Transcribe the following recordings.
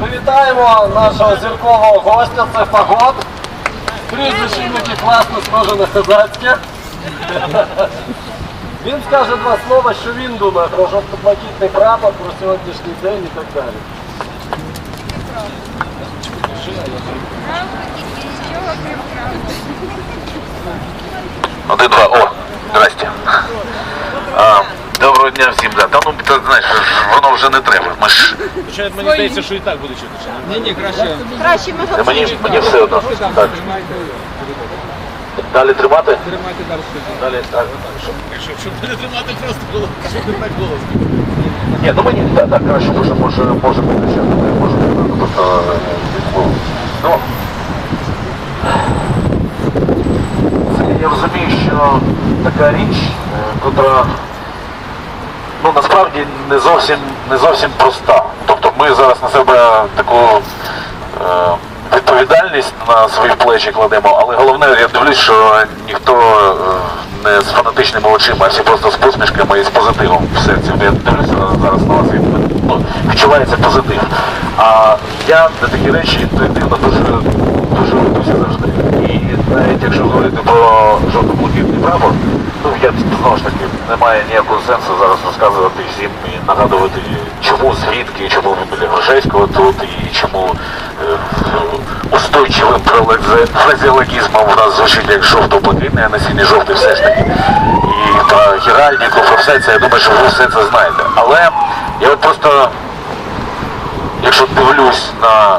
Привітаємо нашого зіркового гостя, це Фагот. Прізвище таке класно схоже на козацьке. Він скаже два слова, що він думає про жовто-блакитний прапор, про сьогоднішній день і так далі. Один, два, о, здрасте. А, доброго дня всім, да. Та ну, ти знаєш, воно вже не треба. Ми ж, Хоча мені здається, що і так буде чути. чи ні? Ні, ні, краще. Краще ми та мені, мені все одно. Так. Тримайте, Далі тримати? тримайте далі. Далі, так. Щоб, щоб не тримати просто голос, щоб не так голос. Ні, ну мені так, так краще, може, може, може бути ще. Може бути. Тобто, е, ну, це я розумію, що така річ, е, котра ну насправді не зовсім не зовсім проста. Тобто ми зараз на себе таку е, відповідальність на свої плечі кладемо, але головне, я дивлюсь, що ніхто е, не з фанатичними очима, а всі просто з посмішками і з позитивом в серці. Я дивлюся зараз на вас ну, відчувається позитив. А я на такі речі інтуїтивно дуже дуже готуюся завжди. І навіть якщо говорити про жовто-блакитний прапор, ну я знову ж таки немає ніякого сенсу зараз розказувати всім і нагадувати, чому звідки, чому ви біля Грушевського тут і чому е, устойчивим фразеологізмом в нас звучить як жовто-блакитний, а не синій жовтий все ж таки. І про Геральдіку, про все це, я думаю, що ви все це знаєте. Але я от просто якщо дивлюсь на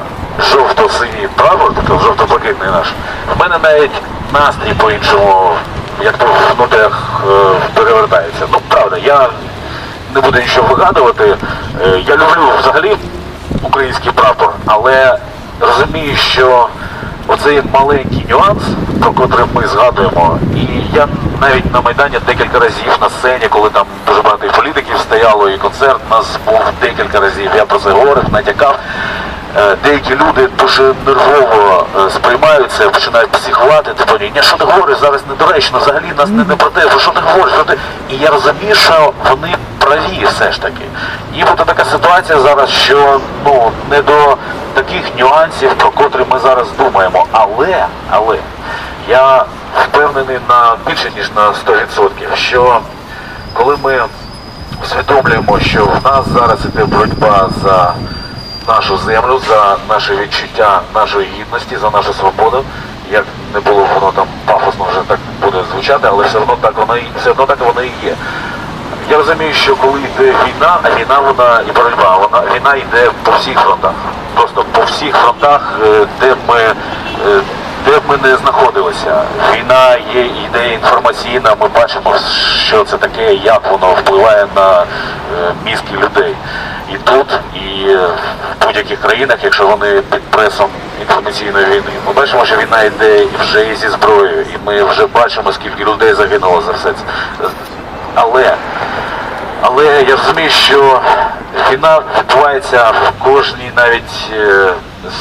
жовто-синій прапор, тобто жовто-блакитний наш, в мене навіть настрій по-іншому, як то в нотах е, перевертається. Ну, правда, я не буду нічого вигадувати. Е, я люблю взагалі український прапор, але розумію, що оцей маленький нюанс, про котрий ми згадуємо, і я навіть на Майдані декілька разів на сцені, коли там дуже багато і політиків стояло, і концерт у нас був декілька разів, я про це говорив, натякав. Е, Деякі люди дуже нервово е, сприймають це, починають психувати, типу, ні, що ти говориш, зараз недоречно, взагалі нас не, не про те, що ти говориш, що ти... І я розумію, що вони праві все ж таки. І буде така ситуація зараз, що ну не до таких нюансів, про котрі ми зараз думаємо. Але, але я впевнений на більше ніж на 100%, що коли ми усвідомлюємо, що в нас зараз іде боротьба за нашу землю, за наше відчуття нашої гідності, за нашу свободу, як не було воно там пафосно вже так буде звучати, але все одно так воно і все одно так воно і є. Я розумію, що коли йде війна, а війна вона і боротьба, вона війна йде по всіх фронтах. Просто по всіх фронтах, е, де ми е, де б ми не знаходилися. Війна є йде інформаційна, ми бачимо, що це таке, як воно впливає на е, мізки людей. І тут, і е, в будь-яких країнах, якщо вони під пресом інформаційної війни. Ми бачимо, що війна йде вже і зі зброєю, і ми вже бачимо, скільки людей загинуло за все це. Але але я розумію, що війна відбувається в кожній навіть е,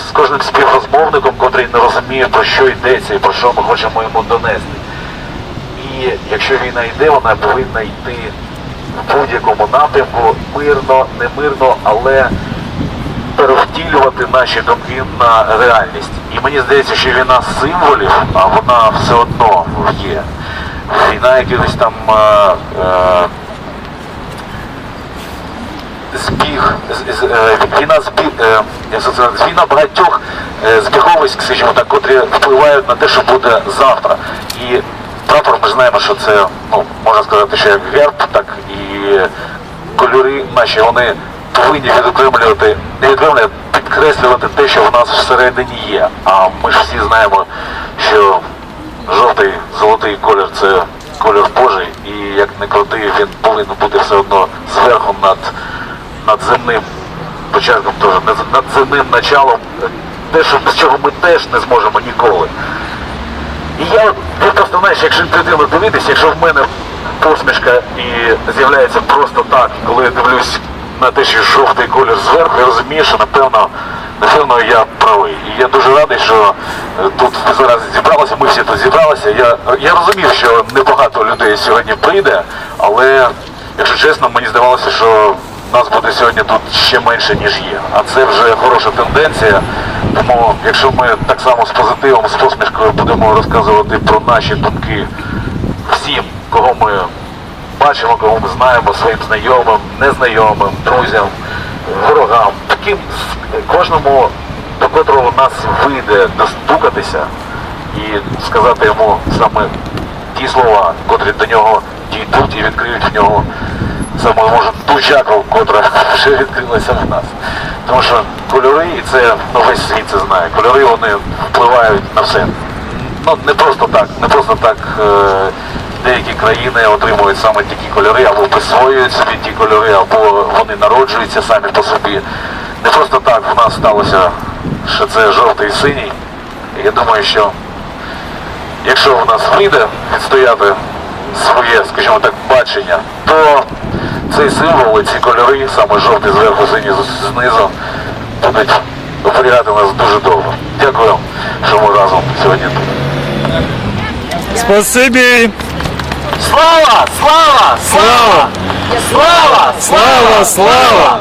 з кожним співрозмовником, котрий не розуміє, про що йдеться і про що ми хочемо йому донести. І якщо війна йде, вона повинна йти в будь-якому напрямку, мирно, не мирно, але перевтілювати наші думки на реальність. І мені здається, що війна символів, а вона все одно є. Війна якихось там е, е, збіг, е, війна збіг, е, війна багатьох е, збіговиськ, скажімо так, котрі впливають на те, що буде завтра. І прапор ми знаємо, що це, ну, можна сказати, що як герб, так і кольори наші, вони повинні відокремлювати, не відокремлювати, підкреслювати те, що в нас всередині є. А ми ж всі знаємо, що жовтий золотий колір це колір Божий, і як не крути, він повинен бути все одно зверху над, над земним початком, теж над, земним началом, те, що без чого ми теж не зможемо ніколи. І я, просто знаєш, якщо інтуїтивно дивитися, якщо в мене посмішка і з'являється просто так, коли я дивлюсь на те, що жовтий колір зверху, я розумію, що напевно, напевно я правий. І я дуже радий, що е, тут зараз зібралися, ми всі тут зібралися. Я, я розумів, що небагато людей сьогодні прийде, але, якщо чесно, мені здавалося, що нас буде сьогодні тут ще менше, ніж є. А це вже хороша тенденція. Тому якщо ми так само з позитивом, з посмішкою будемо розказувати про наші думки всім, кого ми бачимо, кого ми знаємо, своїм знайомим, незнайомим, друзям, ворогам, таким кожному, до котрого нас вийде достукатися і сказати йому саме ті слова, котрі до нього дійдуть і відкриють в нього саме може ту чакру, котра вже відкрилася в нас. Тому що кольори, і це ну, весь світ це знає, кольори вони впливають на все. Ну не просто так, не просто так е, деякі країни отримують саме такі кольори, або присвоюють собі ті кольори, або вони народжуються самі по собі. Не просто так в нас сталося, що це жовтий і синій. Я думаю, що якщо в нас вийде відстояти своє, скажімо так, бачення, то цей символ, і ці кольори, саме жовтий зверху, синій знизу, будуть оберігати нас дуже довго. Дякую, що ми разом сьогодні тут. Спасибі! Слава! Слава! Слава! Слава! Слава! Слава!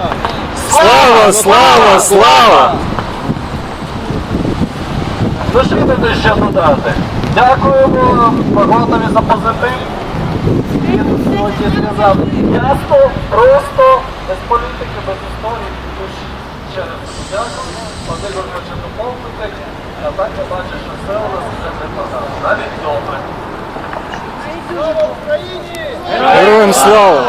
Слава! Слава! Слава! Що ти ще додати? Дякуємо Погодові за позитив. Він сьогодні сказав ясно, просто, без політики, без історії. Ще раз дякую. Один хоче доповнити, а так я бачу, що все у нас вже непогано. Навіть добре. Слава Україні! Героям слава!